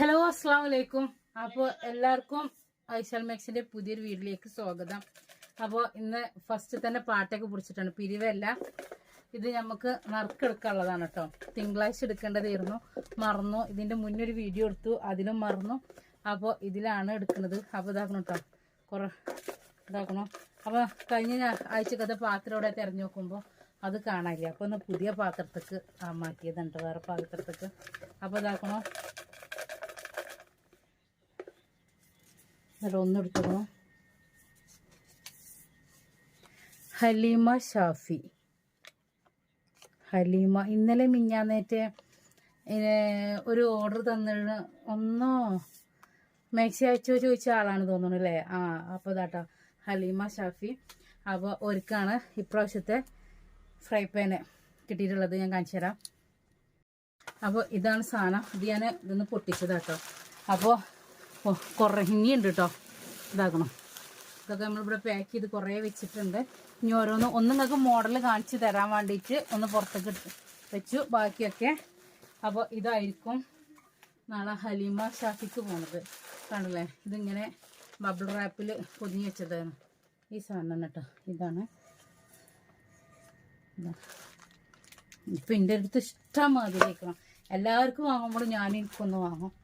Hello അസ്സാം വലൈക്കും അപ്പോൾ എല്ലാവർക്കും ഐശാൽ മാക്സിന്റെ പുതിയൊരു വീട്ടിലേക്ക് സ്വാഗതം. അപ്പോൾ ഇന്ന് ഫസ്റ്റ് തന്നെ പാട്ടൊക്കെ പിടിച്ചിട്ടാണ് പിരിവല്ല. ഇത് നമുക്ക് നറുക്കെടുക്കാനുള്ളതാണ് കേട്ടോ തിങ്കളാഴ്ച എടുക്കേണ്ടതായിരുന്നു. മറന്നു. ഇതിന്റെ മുന്നേ ഒരു വീഡിയോ എടുത്തു. അതിലും മറന്നു. അപ്പോൾ ഇതിലാണ് എടുക്കുന്നത്. അപ്പോൾ ഇതാക്കണം കേട്ടോ കുറെ ഇതാക്കണം. അപ്പോൾ കഴിഞ്ഞ ആഴ്ചക്കത്തെ പാത്രം ഇവിടെ തിരഞ്ഞു നോക്കുമ്പോൾ അത് കാണാനില്ല. അപ്പോൾ ഒന്ന് പുതിയ പാത്രത്തേക്ക് മാറ്റിയതുണ്ട് വേറെ പാത്രത്തേക്ക്. അപ്പോൾ ഇതാക്കണോ? എന്നിട്ട് ഒന്നെടുത്തോളൂ ഹലീമ ഷാഫി. ഹലീമ ഇന്നലെ മിഞ്ഞാന്നേറ്റ് ഒരു ഓർഡർ തന്നിട്ട് ഒന്നോ മാക്സി അയച്ചോ ചോദിച്ച ആളാണ് തോന്നുന്നു അല്ലേ? ആ അപ്പോൾ ഇതാട്ടോ. ഹലീമ ഷാഫി. അപ്പോൾ ഒരുക്കാണ് ഇപ്രാവശ്യത്തെ ഫ്രൈ പാന് കിട്ടിയിട്ടുള്ളത്. ഞാൻ കാണിച്ചു തരാം. അപ്പോൾ ഇതാണ് സാധനം. ഇത് ഞാൻ ഇതൊന്ന് പൊട്ടിച്ചതാട്ടോ. അപ്പോൾ കുറേ ഇനിയുണ്ട് കേട്ടോ ഇതാക്കണം. ഇതൊക്കെ നമ്മളിവിടെ പാക്ക് ചെയ്ത് കുറേ വെച്ചിട്ടുണ്ട്. ഇനി ഓരോന്ന് ഒന്ന് നിങ്ങൾക്ക് മോഡൽ കാണിച്ച് തരാൻ വേണ്ടിയിട്ട് ഒന്ന് പുറത്തേക്ക് വെച്ചു. ബാക്കിയൊക്കെ അപ്പോൾ ഇതായിരിക്കും നാളെ ഹലീമ ഷാഫിക്ക് പോണത്. കണ്ടില്ലേ? ഇതിങ്ങനെ ബബിൾ റാപ്പിൽ പൊതിഞ്ഞ് വെച്ചതാണ്. ഈ സാധനം കേട്ടോ. ഇതാണ്. ഇതാ. ഇപ്പം എന്റെ അടുത്ത് ഇഷ്ടം വെക്കണം എല്ലാവർക്കും വാങ്ങുമ്പോൾ ഞാൻ എനിക്കൊന്ന് വാങ്ങും.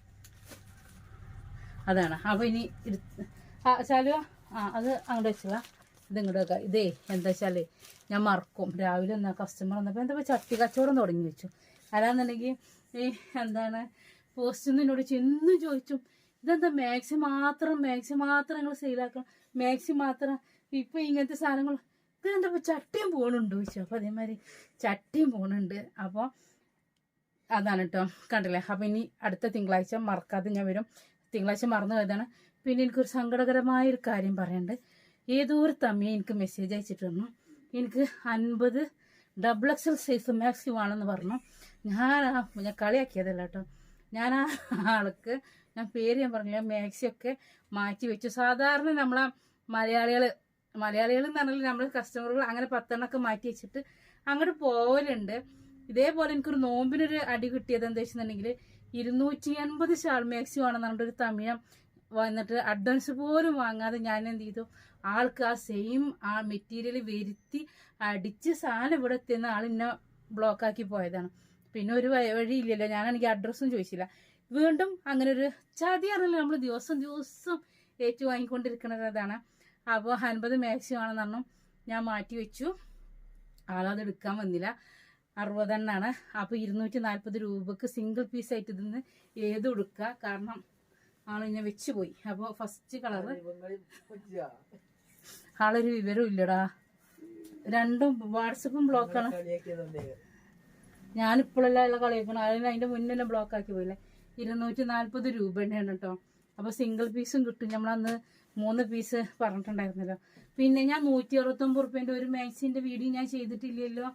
അതാണ്. അപ്പോൾ ഇനി ആ ചാലുവ ആ അത് അങ്ങോട്ട് വെച്ചില്ല ഇത് ഇങ്ങോട്ട് വെക്കാം. ഇതേ എന്താ വെച്ചാൽ ഞാൻ മറക്കും. രാവിലെ എന്നാ കസ്റ്റമർ വന്നപ്പോൾ എന്താ ചട്ടി കച്ചവടം തുടങ്ങി വെച്ചു. അല്ലാന്നുണ്ടെങ്കിൽ ഈ എന്താണ് പോസ്റ്റിൽ നിന്ന് എന്നോട് ചെന്ന് ചോദിച്ചു. ഇതെന്താ മാക്സി മാത്രം മാക്സി മാത്രം നിങ്ങൾ സെയിലാക്കണം മാക്സി മാത്രം ഇപ്പം ഇങ്ങനത്തെ സാധനങ്ങൾ ഇതെന്താ ഇപ്പൊ ചട്ടിയും പോണുണ്ട് ചോദിച്ചു. അപ്പോൾ അതേമാതിരി ചട്ടിയും പോണുണ്ട്. അപ്പോൾ അതാണ് കേട്ടോ കണ്ടില്ലേ? അപ്പം ഇനി അടുത്ത തിങ്കളാഴ്ച മറക്കാതെ ഞാൻ വരും. തിങ്കളാഴ്ച മറന്നു പോയതാണ്. പിന്നെ എനിക്കൊരു സങ്കടകരമായ ഒരു കാര്യം പറയണ്ട് ഏതോ ഒരു തമ്മിയെ എനിക്ക് മെസ്സേജ് അയച്ചിട്ട് എനിക്ക് അൻപത് ഡബിൾ എക്സൽ സൈസ് മാക്സിമം ആണെന്ന് പറഞ്ഞു. ഞാൻ ഞാൻ കളിയാക്കിയതല്ല കേട്ടോ. ഞാൻ ആ ആൾക്ക് ഞാൻ പേര് ഞാൻ പറഞ്ഞില്ല മാക്സിയൊക്കെ മാറ്റി വെച്ചു. സാധാരണ നമ്മളെ മലയാളികൾ മലയാളികൾ എന്ന് പറഞ്ഞാൽ നമ്മൾ കസ്റ്റമറുകൾ അങ്ങനെ പത്തെണ്ണൊക്കെ മാറ്റി വെച്ചിട്ട് അങ്ങോട്ട് പോകലുണ്ട് ഇതേപോലെ എനിക്കൊരു നോമ്പിനൊരു അടി കിട്ടിയത് എന്താ വെച്ചിട്ടുണ്ടെങ്കിൽ ഇരുന്നൂറ്റി എൺപത് ഷാൾ മാക്സി വേണമെന്ന് പറഞ്ഞിട്ട് ഒരു തമിഴം വന്നിട്ട് അഡ്വാൻസ് പോലും വാങ്ങാതെ ഞാൻ എന്ത് ചെയ്തു? ആൾക്ക് ആ സെയിം ആ മെറ്റീരിയൽ വരുത്തി അടിച്ച് സാധനം ഇവിടെ എത്തുന്ന ആൾ എന്നെ ബ്ലോക്കാക്കി പോയതാണ്. പിന്നെ ഒരു വഴി- വഴിയില്ലല്ലോ. ഞാനാണെങ്കിൽ അഡ്രസ്സും ചോദിച്ചില്ല. വീണ്ടും അങ്ങനെ ഒരു ചതി അറിയില്ല നമ്മൾ ദിവസം ദിവസം ഏറ്റു വാങ്ങിക്കൊണ്ടിരിക്കുന്നതാണ് അപ്പോൾ അൻപത് മാക്സി വേണമെന്ന് പറഞ്ഞു. ഞാൻ മാറ്റി വെച്ചു. ആളത് എടുക്കാൻ വന്നില്ല. അറുപതെണ്ണാണ്. അപ്പോൾ ഇരുന്നൂറ്റി നാൽപ്പത് രൂപക്ക് സിംഗിൾ പീസ് ആയിട്ട് ഇതിന്ന് ഏത് കൊടുക്കുക കാരണം ആളിങ്ങനെ വെച്ച് പോയി. അപ്പോൾ ഫസ്റ്റ് കളറ് ആളൊരു വിവരം ഇല്ലടാ. രണ്ടും വാട്സപ്പും ബ്ലോക്കാണ് ഞാനിപ്പോഴല്ല കളിയാക്കണം അതിന് അതിന്റെ മുന്നേ ബ്ലോക്കാക്കി ബ്ലോക്ക് ആക്കി പോയില്ലേ? ഇരുന്നൂറ്റി നാൽപ്പത് രൂപയാണ് കേട്ടോ അപ്പോൾ സിംഗിൾ പീസും കിട്ടും. നമ്മളന്ന് മൂന്ന് പീസ് പറഞ്ഞിട്ടുണ്ടായിരുന്നല്ലോ. പിന്നെ ഞാൻ നൂറ്റി അറുപത്തൊമ്പത് റുപ്യേന്റെ ഒരു മാക്സിന്റെ വീഡിയോ ഞാൻ ചെയ്തിട്ടില്ലല്ലോ.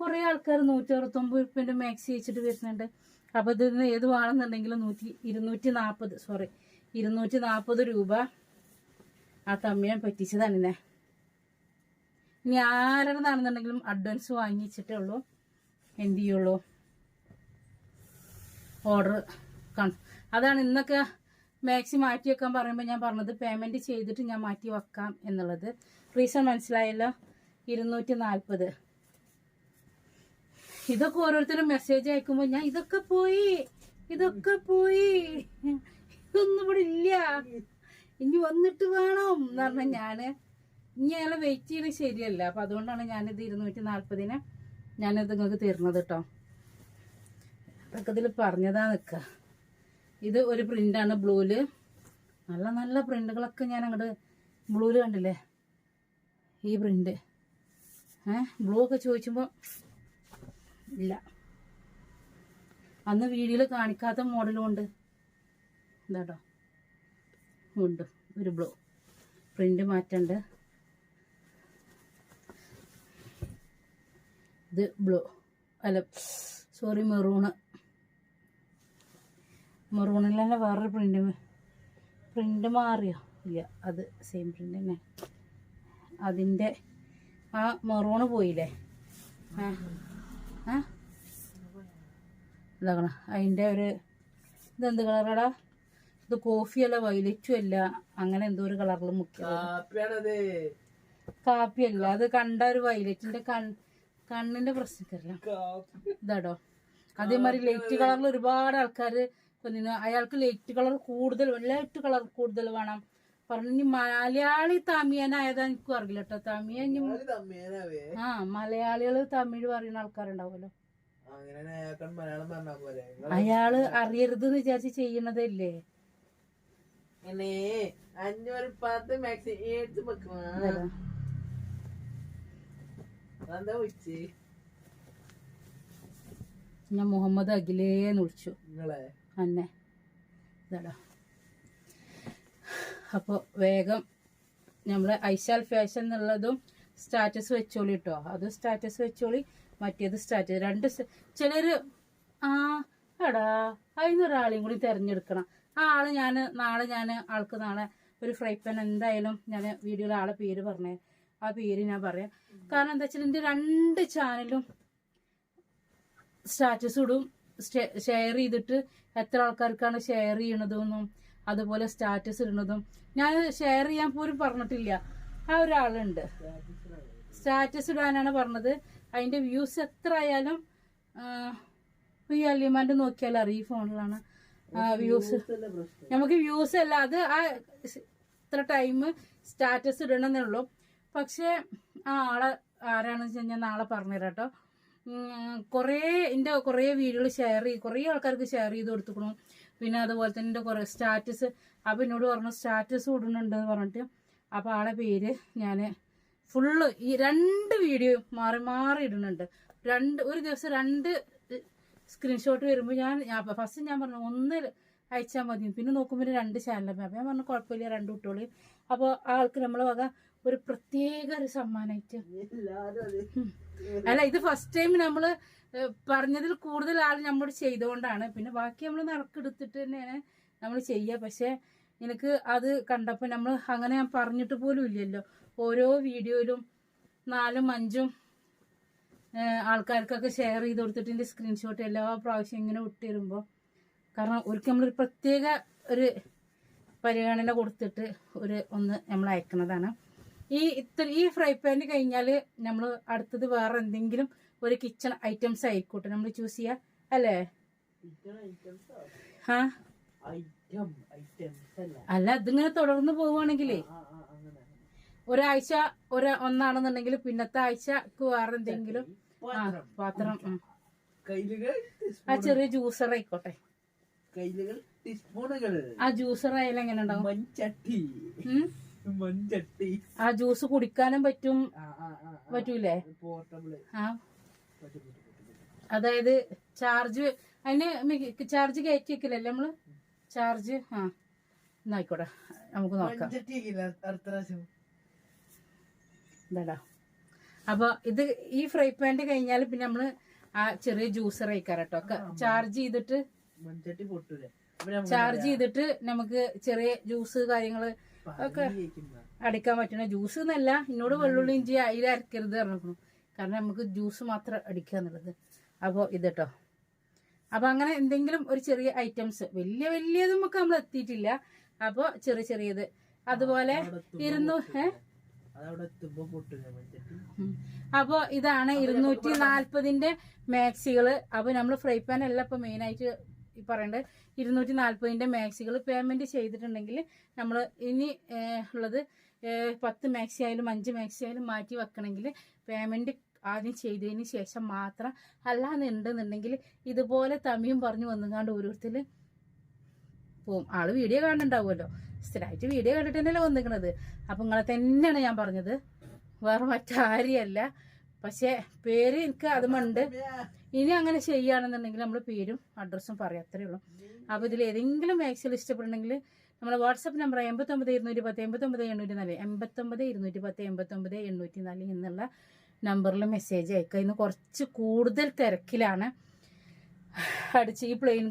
കുറേ ആൾക്കാർ നൂറ്റി അറുപത്തൊമ്പത് റുപ്യന്റെ മാക്സി വെച്ചിട്ട് വരുന്നുണ്ട്. അപ്പോൾ നിന്ന് ഏത് വേണമെന്നുണ്ടെങ്കിലും നൂറ്റി ഇരുന്നൂറ്റി നാൽപ്പത് സോറി ഇരുന്നൂറ്റി നാൽപ്പത് രൂപ ആ തമ്മിയാൻ പറ്റിച്ചതാണ് ഇന്നെ. ഇനി ആരുടെതാണെന്നുണ്ടെങ്കിലും അഡ്വാൻസ് വാങ്ങിച്ചിട്ടേ ഉള്ളൂ. എന്ത് ചെയ്യുള്ളൂ? ഓർഡർ അതാണ് ഇന്നൊക്കെ മാക്സി മാറ്റി വെക്കാൻ പറയുമ്പോൾ ഞാൻ പറഞ്ഞത് പേയ്മെന്റ് ചെയ്തിട്ട് ഞാൻ മാറ്റി വെക്കാം എന്നുള്ളത്. റീസൺ മനസ്സിലായല്ലോ? ഇരുന്നൂറ്റി നാൽപ്പത് ഇതൊക്കെ ഓരോരുത്തരും മെസ്സേജ് അയക്കുമ്പോൾ ഞാൻ ഇതൊക്കെ പോയി ഇതൊക്കെ പോയി. ഇതൊന്നും ഇവിടെ ഇല്ല. ഇനി വന്നിട്ട് വേണം. എന്ന് പറഞ്ഞ ഞാൻ ഇനി അയാളെ വെയിറ്റ് ചെയ്യണത് ശരിയല്ല. അപ്പൊ അതുകൊണ്ടാണ് ഞാനിത് ഇരുന്നൂറ്റി നാൽപ്പതിന് ഞാനിത് നിങ്ങൾക്ക് തരുന്നത് കേട്ടോ അതൊക്കെ ഇതിൽ പറഞ്ഞതാ നിക്ക. ഇത് ഒരു പ്രിന്റാണ് ബ്ലൂൽ. നല്ല നല്ല പ്രിന്റുകളൊക്കെ ഞാൻ അങ്ങോട്ട് ബ്ലൂൽ കണ്ടില്ലേ? ഈ പ്രിന്റ് ഏഹ് ബ്ലൂ ഒക്കെ ചോദിച്ചുമ്പോൾ ഇല്ല. അന്ന് വീഡിയോയിൽ കാണിക്കാത്ത മോഡലും ഉണ്ട്. എന്താട്ടോ ഉണ്ട്. ഒരു ബ്ലൂ. പ്രിന്റ് മാറ്റണ്ട്. ഇത് ബ്ലൂ. അല്ല സോറി മെറൂണ്. മെറൂണിൽ തന്നെ വേറൊരു പ്രിന്റ് പ്രിന്റ് മാറിയോ? ഇല്ല അത് സെയിം പ്രിന്റ് തന്നെ. അതിന്റെ ആ മെറൂണ് പോയില്ലേ? ആ. ഇതാക്കണം. അതിന്റെ ഒരു ഇതെന്ത് കളറാടാ? ഇത് കോഫി അല്ല വൈലറ്റും അല്ല. അങ്ങനെ എന്തോ ഒരു കളറിൽ കാപ്പി അല്ല അത് കണ്ട ഒരു വൈലറ്റിന്റെ കൺ കണ്ണിന്റെ പ്രശ്നക്കല്ല കാപ്പി. ഇതാടോ അതേമാതിരി ലൈറ്റ് കളറിൽ ഒരുപാട് ആൾക്കാർ അയാൾക്ക് ലൈറ്റ് കളർ കൂടുതൽ ലൈറ്റ് കളർ കൂടുതൽ വേണം. പറഞ്ഞു ഇനി മലയാളി തമിയനായതാ എനിക്കും അറിയില്ല കേട്ടോ തമിയ ഇനി ആര് തമ്മിയാനാവേ ആ മലയാളികൾ തമിഴ് പറയുന്ന ആൾക്കാരുണ്ടാവുമല്ലോ. അയാൾ അറിയരുത് എന്ന് വിചാരിച്ച് ചെയ്യണതല്ലേ? എന്നെ അഞ്ഞൂറ് പത്ത് മാക്സി എടുത്ത് വെക്കുവാ ഇതാടാ. എന്താ ഞാൻ മുഹമ്മദ് അഖിലേന്ന് വിളിച്ചു. അന്നെ. ഇതാടാ. അപ്പോൾ വേഗം നമ്മൾ ഐശാൽ ഫാഷൻ എന്നുള്ളതും സ്റ്റാറ്റസ് വെച്ചോളി കേട്ടോ അത് സ്റ്റാറ്റസ് വെച്ചോളി മറ്റേത് സ്റ്റാറ്റസ് രണ്ട് ചിലർ ആ എടാ അതിന് ഒരാളെയും കൂടി തിരഞ്ഞെടുക്കണം. ആ ആൾ ഞാൻ നാളെ ഞാൻ ആൾക്ക് നാളെ ഒരു ഫ്രൈ പാൻ എന്തായാലും ഞാൻ വീഡിയോയിൽ ആളെ പേര് പറഞ്ഞേ. ആ പേര് ഞാൻ പറയാം. കാരണം എന്താ വെച്ചാൽ എന്റെ രണ്ട് ചാനലും സ്റ്റാറ്റസ് ഇടും ഷെയർ ചെയ്തിട്ട് എത്ര ആൾക്കാർക്കാണ് ഷെയർ ചെയ്യണതെന്നും അതുപോലെ സ്റ്റാറ്റസ് ഇടുന്നതും ഞാൻ ഷെയർ ചെയ്യാൻ പോലും പറഞ്ഞിട്ടില്ല. ആ ഒരാളുണ്ട്. സ്റ്റാറ്റസ് ഇടാനാണ് പറഞ്ഞത്. അതിന്റെ വ്യൂസ് എത്ര ആയാലും ഈ അല്ലിമാന്റെ നോക്കിയാൽ അറിയും ഈ ഫോണിലാണ് വ്യൂസ് നമുക്ക് വ്യൂസ് അല്ല അത് ആ ഇത്ര ടൈം സ്റ്റാറ്റസ് ഇടണമെന്നേ ഉള്ളൂ. പക്ഷേ ആ ആളെ ആരാണെന്ന് വെച്ച് കഴിഞ്ഞാൽ നാളെ പറഞ്ഞുതരാം കേട്ടോ കുറേ എന്റെ കുറേ വീഡിയോകൾ ഷെയർ ചെയ്ത് കുറേ ആൾക്കാർക്ക് ഷെയർ ചെയ്ത് കൊടുത്തുക്കണു പിന്നെ അതുപോലെ തന്നെ എന്റെ കുറേ സ്റ്റാറ്റസ് അപ്പം എന്നോട് പറഞ്ഞു സ്റ്റാറ്റസ് ഇടുന്നുണ്ട് എന്ന് പറഞ്ഞിട്ട്. അപ്പോൾ ആളെ പേര് ഞാൻ ഫുള്ള് ഈ രണ്ട് വീഡിയോ മാറി മാറി ഇടുന്നുണ്ട്. രണ്ട് ഒരു ദിവസം രണ്ട് സ്ക്രീൻഷോട്ട് വരുമ്പോൾ ഞാൻ ഫസ്റ്റ് ഞാൻ പറഞ്ഞു ഒന്ന് അയച്ചാൽ മതി. പിന്നെ നോക്കുമ്പോൾ രണ്ട് ചാനലും അപ്പം ഞാൻ പറഞ്ഞു കുഴപ്പമില്ല രണ്ട് കുട്ടികളെയും അപ്പോൾ ആൾക്ക് നമ്മളെ വക ഒരു പ്രത്യേക ഒരു സമ്മാനമായിട്ട് അല്ല ഇത് ഫസ്റ്റ് ടൈം നമ്മൾ പറഞ്ഞതിൽ കൂടുതൽ ആൾ നമ്മൾ ചെയ്തുകൊണ്ടാണ്. പിന്നെ ബാക്കി നമ്മൾ നറുക്കെടുത്തിട്ട് തന്നെയാണ് നമ്മൾ ചെയ്യുക. പക്ഷെ എനിക്ക് അത് കണ്ടപ്പോൾ നമ്മൾ അങ്ങനെ ഞാൻ പറഞ്ഞിട്ട് പോലും ഇല്ലല്ലോ. ഓരോ വീഡിയോയിലും നാലും അഞ്ചും ആൾക്കാർക്കൊക്കെ ഷെയർ ചെയ്ത് കൊടുത്തിട്ട് എന്റെ സ്ക്രീൻഷോട്ട് എല്ലാ പ്രാവശ്യം ഇങ്ങനെ വിട്ടിരുമ്പോൾ കാരണം ഒരിക്കൽ നമ്മളൊരു പ്രത്യേക ഒരു പരിഗണന കൊടുത്തിട്ട് ഒരു ഒന്ന് നമ്മൾ അയക്കുന്നതാണ്. ഈ ഇത്ര ഈ ഫ്രൈ പാൻ കഴിഞ്ഞാൽ നമ്മൾ അടുത്തത് വേറെ എന്തെങ്കിലും ഒരു കിച്ചൺ ഐറ്റംസ് ആയിക്കോട്ടെ നമ്മൾ ചൂസ് ചെയ്യുക അല്ലേ? ആ? അല്ല? അതിങ്ങനെ ഇതിങ്ങനെ തുടർന്ന് പോവുകയാണെങ്കിലേ ഒരാഴ്ച ഒരു ഒന്നാണെന്നുണ്ടെങ്കിൽ പിന്നത്തെ ആഴ്ചക്ക് വേറെ എന്തെങ്കിലും ആ പാത്രം ആ ചെറിയ ജ്യൂസർ ആയിക്കോട്ടെ. ആ ജ്യൂസർ ആയാലും എങ്ങനെ ഉണ്ടാവും? മൺചട്ടി ആ ജ്യൂസ് കുടിക്കാനും പറ്റും പറ്റൂലേ ആ അതായത് ചാർജ് അതിന് ചാർജ് കയറ്റി വെക്കില്ലല്ലേ നമ്മൾ ചാർജ് ആ എന്നായിക്കോട്ടെ നമുക്ക് നോക്കാം എന്താടാ അപ്പൊ ഇത് ഈ ഫ്രൈ പാന്റ് കഴിഞ്ഞാൽ പിന്നെ നമ്മൾ ആ ചെറിയ ജ്യൂസർ കേട്ടോ ചാർജ് ചെയ്തിട്ട് ചാർജ് ചെയ്തിട്ട് നമുക്ക് ചെറിയ ജ്യൂസ് കാര്യങ്ങൾ ഒക്കെ അടിക്കാൻ പറ്റണ ജ്യൂസ് എന്നല്ല. എന്നോട് വെള്ളുള്ളി ഇഞ്ചി അതിൽ അരക്കരുത് പറഞ്ഞു കാരണം നമുക്ക് ജ്യൂസ് മാത്രം അടിക്കുക എന്നുള്ളത്. അപ്പോൾ ഇത് കേട്ടോ അപ്പോൾ അങ്ങനെ എന്തെങ്കിലും ഒരു ചെറിയ ഐറ്റംസ് വലിയ വലിയത് നമുക്ക് നമ്മൾ എത്തിയിട്ടില്ല. അപ്പോൾ ചെറിയ ചെറിയത്. അതുപോലെ ഇരുന്നു ഏ? അതവിടെ എത്തുമ്പോ പൊട്ടൂലേ മൺചട്ടി അപ്പോൾ ഇതാണ് ഇരുന്നൂറ്റി നാല്പതിന്റെ മാക്സികൾ അപ്പൊ നമ്മൾ ഫ്രൈ പാൻ അല്ല മെയിൻ മെയിനായിട്ട് ഈ പറയേണ്ട ഇരുന്നൂറ്റി നാൽപ്പതിന്റെ മാക്സികൾ പേയ്മെന്റ് ചെയ്തിട്ടുണ്ടെങ്കിൽ നമ്മൾ ഇനി ഉള്ളത് പത്ത് മാക്സി ആയാലും അഞ്ച് മാക്സി ആയാലും മാറ്റി വെക്കണമെങ്കിൽ പേയ്മെന്റ് ആദ്യം ചെയ്തതിന് ശേഷം മാത്രം. അല്ലാന്നുണ്ടെന്നുണ്ടെങ്കിൽ ഇതുപോലെ തമിയും പറഞ്ഞു വന്നുകാണ്ട് ഓരോരുത്തർ പോവും. ആൾ വീഡിയോ കാണുന്നുണ്ടാവുമല്ലോ. സ്ഥിരമായിട്ട് വീഡിയോ കണ്ടിട്ട് തന്നെയല്ലേ വന്നിരിക്കണത് അപ്പം നിങ്ങളെ തന്നെയാണ് ഞാൻ പറഞ്ഞത്. വേറെ മറ്റാരെയല്ല പക്ഷേ പേര് എനിക്ക് അതുമുണ്ട്. ഇനി അങ്ങനെ ചെയ്യുകയാണെന്നുണ്ടെങ്കിൽ നമ്മൾ പേരും അഡ്രസ്സും പറയാം. അത്രേ ഉള്ളൂ. അപ്പോൾ ഇതിൽ ഏതെങ്കിലും മാക്സിൽ ഇഷ്ടപ്പെടണമെങ്കിൽ നമ്മുടെ വാട്സപ്പ് നമ്പർ എൺപത്തൊമ്പത് ഇരുന്നൂറ്റി പത്ത് എൺപത്തൊമ്പത് എണ്ണൂറ്റി നാല് എൺപത്തൊമ്പത് ഇരുന്നൂറ്റി പത്ത് എൺപത്തൊമ്പത് എണ്ണൂറ്റി നാല് എന്നുള്ള നമ്പറിൽ മെസ്സേജ് അയക്കുക. ഇന്ന് കുറച്ച് കൂടുതൽ തിരക്കിലാണ് അടിച്ച് ഈ പ്ലെയിൻ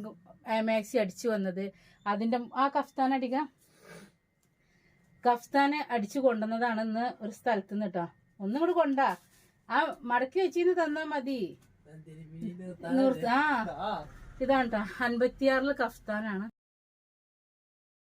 മാക്സി അടിച്ചു വന്നത്. അതിന്റെ ആ കഫ്താൻ അടിക കഫ്താനെ അടിച്ചു കൊണ്ടുവന്നതാണെന്ന് ഒരു സ്ഥലത്ത് നിന്ന് കേട്ടോ. ഒന്നും കൂടെ കൊണ്ടാ. ആ മടക്കി വെച്ചിന്ന് തന്നാ മതി. ആ. ഇതാണ് കേട്ടോ അൻപത്തിയാറിൽ കഫ്താനാണ്.